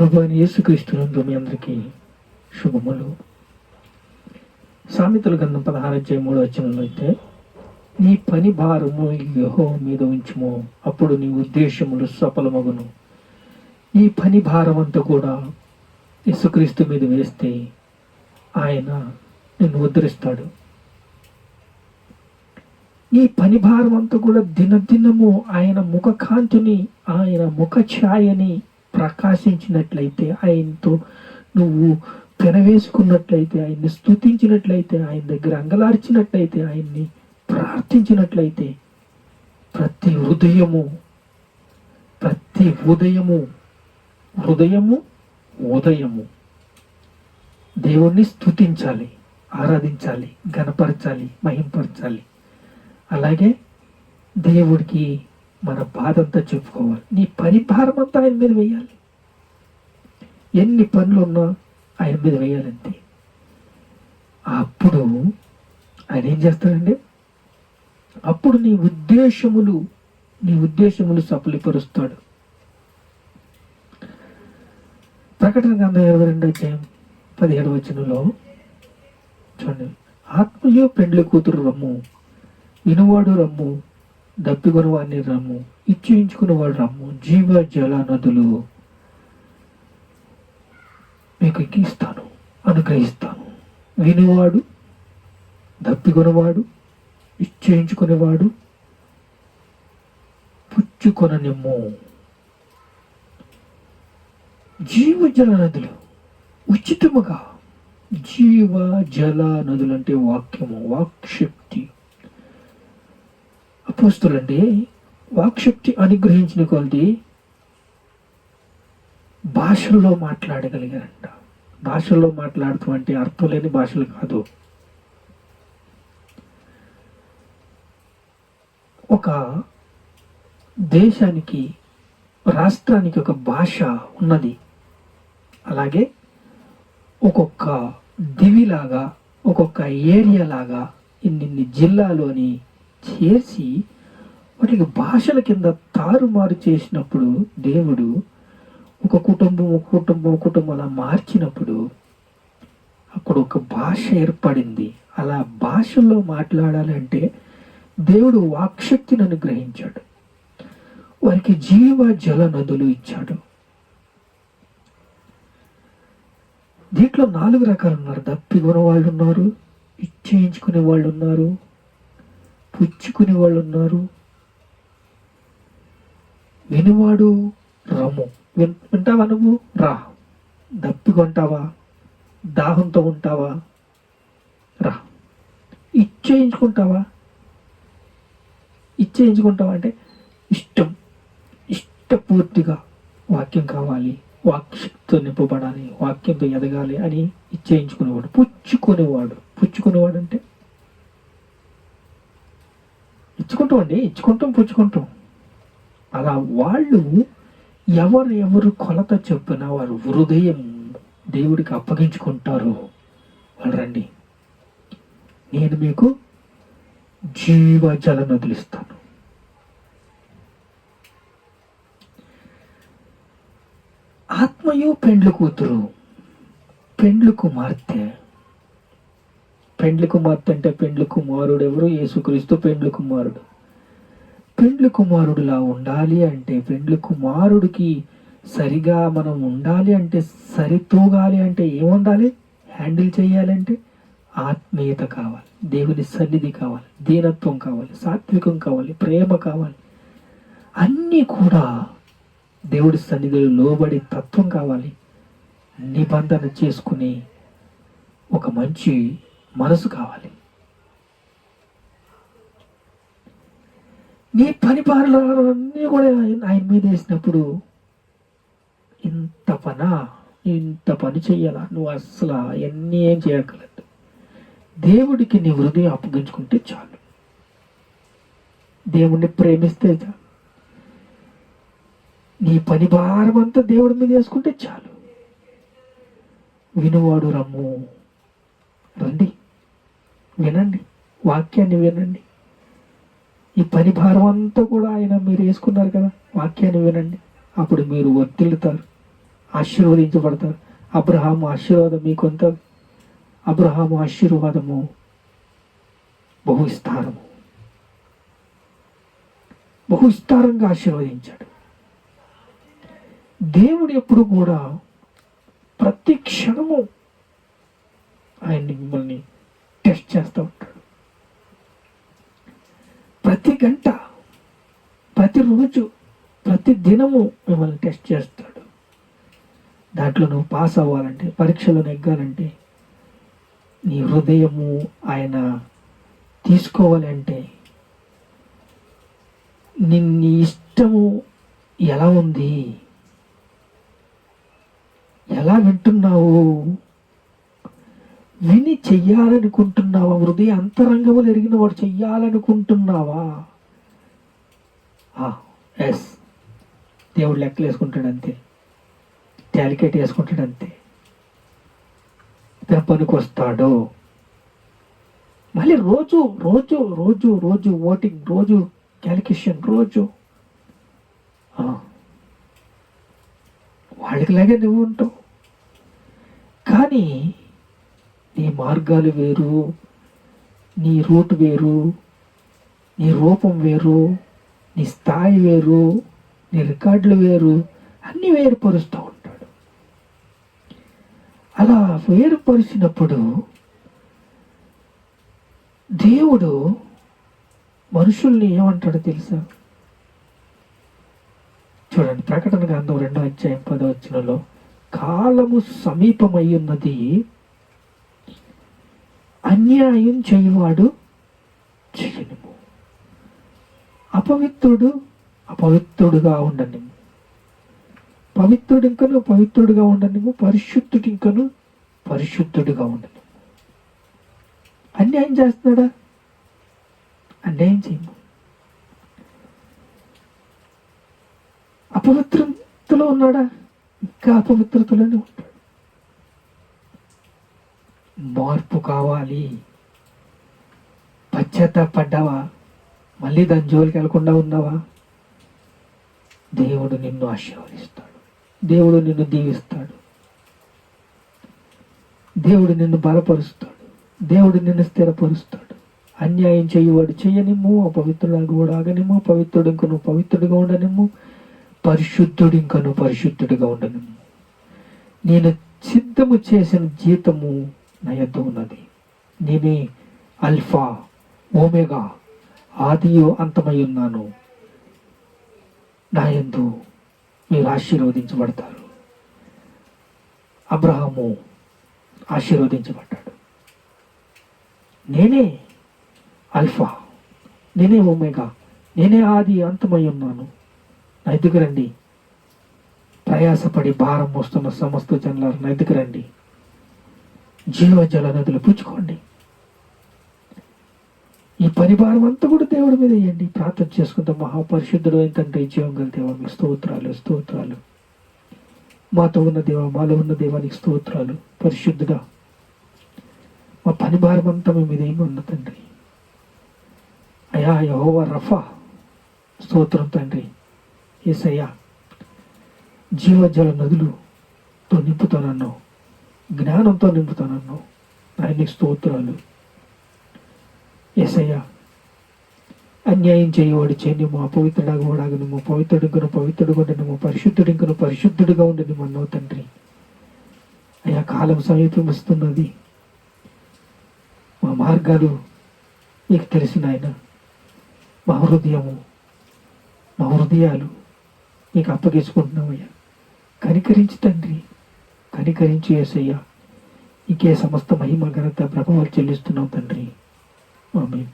ప్రభు అని యేసుక్రీస్తునందు మీ అందరికీ శుభములు. సామెతల గంధం పదహారు అధ్యాయం మూడో వచనంలో అయితే నీ పని భారము యహో మీద ఉంచుము అప్పుడు నీ ఉద్దేశములు సఫలమగును. ఈ పని భారం అంతా కూడా యేసుక్రీస్తు మీద వేస్తే ఆయన నిన్ను ఉద్ధరిస్తాడు. ఈ పని భారం అంతా కూడా దినదినము ఆయన ముఖ కాంతిని ఆయన ముఖ ఛాయని ప్రకాశించినట్లయితే ఆయనతో నువ్వు పెనవేసుకున్నట్లయితే ఆయన్ని స్తుతించినట్లయితే ఆయన దగ్గర అంగలార్చినట్లయితే ఆయన్ని ప్రార్థించినట్లయితే ప్రతి హృదయము ప్రతి ఉదయము హృదయము ఉదయము దేవుణ్ణి స్తుతించాలి ఆరాధించాలి గణపరచాలి మహింపరచాలి. అలాగే దేవుడికి మన బాధంతా చెప్పుకోవాలి. నీ పరిభారం అంతా ఆయన మీద వేయాలి. ఎన్ని పనులు ఉన్నా ఆయన మీద వేయాలంతే. అప్పుడు ఆయన ఏం చేస్తాడండి? అప్పుడు నీ ఉద్దేశములు నీ ఉద్దేశములు సఫలీపరుస్తాడు ప్రకటన గ్రంథం ఇరవై రెండు అధ్యాయం పదిహేడు వచనంలో చూడండి. ఆత్మయో పెండ్లి కూతురు రమ్ము వినువాడు రమ్ము దప్పికొనవాడిని రమ్ము రమ్ము వాడు రమ్ము జీవ జల నదులు మీకు ఎక్కిస్తాను అనుగ్రహిస్తాను. వినివాడు దప్పికొనవాడు ఇచ్చేయించుకునేవాడు పుచ్చుకొననిమ్ము. జీవ జల నదులు ఉచితముగా జీవ జల నదులు అంటే వాక్యము వాక్శక్తి. అపోస్తులంటే వాక్శక్తి అనుగ్రహించిన కొలది భాషల్లో మాట్లాడగలిగారంట. భాషల్లో మాట్లాడుతూ అంటే అర్థం లేని భాషలు కాదు. ఒక దేశానికి రాష్ట్రానికి ఒక భాష ఉన్నది. అలాగే ఒక్కొక్క దివిలాగా ఒక్కొక్క ఏరియా లాగా జిల్లాలోని చేసి వాటికి భాషల కింద తారుమారు చేసినప్పుడు దేవుడు ఒక కుటుంబం ఒక కుటుంబం ఒక కుటుంబం అలా మార్చినప్పుడు అక్కడ ఒక భాష ఏర్పడింది. అలా భాషల్లో మాట్లాడాలంటే దేవుడు వాక్శక్తిని అనుగ్రహించాడు. వారికి జీవ జల నదులు ఇచ్చాడు. దీంట్లో నాలుగు రకాలు ఉన్నారు. దప్పికొనే వాళ్ళు ఉన్నారు ఇచ్చేయించుకునే వాళ్ళు ఉన్నారు పుచ్చుకునే వాళ్ళు ఉన్నారు. వినివాడు రము. విన్ వింటావా నువ్వు? రా. దప్పికొంటావా దాహంతో ఉంటావా? రా. ఇచ్చేయించుకుంటావా? ఇచ్చేయించుకుంటావా అంటే ఇష్టం. ఇష్టపూర్తిగా వాక్యం కావాలి. వాక్శక్తితో నింపబడాలి. వాక్యంతో ఎదగాలి అని ఇచ్చేయించుకునేవాడు. పుచ్చుకునేవాడు. పుచ్చుకునేవాడు అంటే? ఇచ్చుకుంటాం అండి. ఇచ్చుకుంటాం పుచ్చుకుంటాం. అలా వాళ్ళు ఎవరు ఎవరు కొలత చెప్పిన వారు హృదయం దేవుడికి అప్పగించుకుంటారు వాళ్ళు రండి. నేను మీకు జీవ జల నదులిస్తాను ఆత్మయు పెండ్లు కూతురు పెండ్లు కుమార్తె. పెండ్లు కుమార్తె అంటే పెండ్లు కుమారుడు ఎవరు యేసుక్రీస్తు పెండ్లు కుమారుడు. పెండ్లి కుమారుడులా ఉండాలి అంటే పెండ్లి కుమారుడికి సరిగా మనం ఉండాలి అంటే సరితూగాలి అంటే ఏముండాలి? హ్యాండిల్ చేయాలంటే ఆత్మీయత కావాలి దేవుని సన్నిధి కావాలి దీనత్వం కావాలి సాత్వికం కావాలి ప్రేమ కావాలి. అన్నీ కూడా దేవుడి సన్నిధిలో లోబడి తత్వం కావాలి. నిబంధన చేసుకుని ఒక మంచి మనసు కావాలి. నీ పని అన్నీ కూడా ఆయన మీద వేసినప్పుడు ఇంత పనా? ఇంత పని చెయ్యాలా? నువ్వు అస్సలు అవన్నీ ఏం చేయగలదు దేవుడికి నీ హృదయం అప్పగించుకుంటే చాలు. దేవుణ్ణి ప్రేమిస్తే చాలు. నీ పని భారం అంతా దేవుడి మీద వేసుకుంటే చాలు. వినువాడు రమ్ము. రండి. వినండి. వాక్యాన్ని వినండి. ఈ పని భారం అంతా కూడా ఆయన మీరు వేసుకున్నారు కదా వాక్యాన్ని వినండి. అప్పుడు మీరు వర్తిల్లుతారు ఆశీర్వదించబడతారు. అబ్రహాము ఆశీర్వాదం మీకొంత అబ్రహాము ఆశీర్వాదము బహువిస్తారము. బహువిస్తారంగా ఆశీర్వదించాడు. దేవుడు ఎప్పుడు కూడా ప్రతి క్షణము ఆయన్ని మిమ్మల్ని టెస్ట్ చేస్తాం ప్రతి గంట ప్రతిరోజు ప్రతి దినము మిమ్మల్ని టెస్ట్ చేస్తాడు. దాంట్లో నువ్వు పాస్ అవ్వాలంటే పరీక్షలు నెగ్గాలంటే నీ హృదయము ఆయన తీసుకోవాలంటే నీ ఇష్టము ఎలా ఉంది? ఎలా వింటున్నావు? విని చెయ్యాలనుకుంటున్నావా? హృదయ అంతరంగములు ఎరిగిన వాడు చెయ్యాలనుకుంటున్నావా ఎస్ దేవుడు లెక్కలు వేసుకుంటాడు అంతే. క్యాలికేట్ వేసుకుంటాడు అంతే. ఇతను పనికి వస్తాడు మళ్ళీ రోజు రోజు రోజు రోజు ఓటింగ్ రోజు క్యాలిక్యులేషన్ రోజు. వాళ్ళకి వాళ్ళకిలాగే నువ్వు ఉంటావు. కానీ నీ మార్గాలు వేరు నీ రూట్ వేరు నీ రూపం వేరు నీ స్థాయి వేరు నీ రికార్డులు వేరు అన్నీ వేరుపరుస్తూ ఉంటాడు. అలా వేరుపరిచినప్పుడు దేవుడు మనుషుల్ని ఏమంటాడో తెలుసా? చూడండి ప్రకటన గ్రంథం రెండో అధ్యాయం పదో వచ్చినలో కాలము సమీపమై ఉన్నది అన్యాయం చేయవాడు చేయనిము. అపవిత్రుడు అపవిత్రుడుగా ఉండనిము. పవిత్రుడు ఇంకను పవిత్రుడుగా ఉండనిము. పరిశుద్ధుడు ఇంకను పరిశుద్ధుడుగా ఉండనిము. అన్యాయం చేస్తున్నాడా? అన్యాయం చేయము. అపవిత్రతలో ఉన్నాడా? ఇంకా అపవిత్రతలోనే ఉంటాడు. మార్పు కావాలి. పశ్చాత్తాపడ్డావా? మళ్ళీ దాని జోలికి వెళ్ళకుండా ఉన్నావా? దేవుడు నిన్ను ఆశీర్వదిస్తాడు. దేవుడు నిన్ను దీవిస్తాడు. దేవుడు నిన్ను బలపరుస్తాడు. దేవుడు నిన్ను స్థిరపరుస్తాడు. అన్యాయం చేయవాడు చేయనిమ్ము అపవిత్రుడు కూడా ఆగనిమ్ము పవిత్రుడు ఇంక నువ్వు పవిత్రుడిగా ఉండనిమ్ము పరిశుద్ధుడు ఇంక నువ్వు పరిశుద్ధుడిగా ఉండనిమ్ము. నేను సిద్ధము చేసిన జీతము నా యొద్ద ఉన్నది నేనే అల్ఫా ఓమెగా ఆదియో అంతమై ఉన్నాను నా ఎందు మీరు ఆశీర్వదించబడతారు. అబ్రహాము ఆశీర్వదించబడ్డాడు. నేనే అల్ఫా నేనే ఓమెగా నేనే ఆది అంతమై ఉన్నాను నా ఎదుగు రండి ప్రయాసపడి భారం మోస్తున్న సమస్త జనులారు నా రండి జీవజల నదులు పుచ్చుకోండి. ఈ పని భారం అంతా కూడా దేవుడి మీద వేయండి. ప్రార్థన చేసుకుంటాం మహాపరిశుద్ధుడు ఏంటంటే జీవం గల దేవానికి స్తోత్రాలు స్తోత్రాలు. మాతో ఉన్న దేవ మాలో ఉన్న దేవానికి స్తోత్రాలు. పరిశుద్ధుడా మా పని భారం అంతా మీ మీద ఏమి ఉన్న తండ్రి. అయా యహోవా రఫా. స్తోత్రం తండ్రి. ఏసయ్యా జీవజల నదులు తో నింపుతానన్నావు జ్ఞానంతో నింపుతానన్నావు ఆయన్ని స్తోత్రాలు. ఏసయ్యా అన్యాయం చేయవాడు చేయనిము అపవిత్రుడాగా వాడాగనిము పవిత్రుడికను పవిత్రుడుగా ఉండనిము పరిశుద్ధుడికను పరిశుద్ధుడిగా ఉండనిము అన్నావు తండ్రి. అయా కాలం సమీపమిస్తున్నది మా మార్గాలు నీకు తెలిసిన ఆయన మా హృదయము మా హృదయాలు నీకు అప్పగించుకుంటున్నామయ్యా. కనికరించి తండ్రి కనికరించి ఏసయ్యా నీకే సమస్త మహిమ ఘనత ప్రభావాలు చెల్లిస్తున్నావు తండ్రి. ఆమె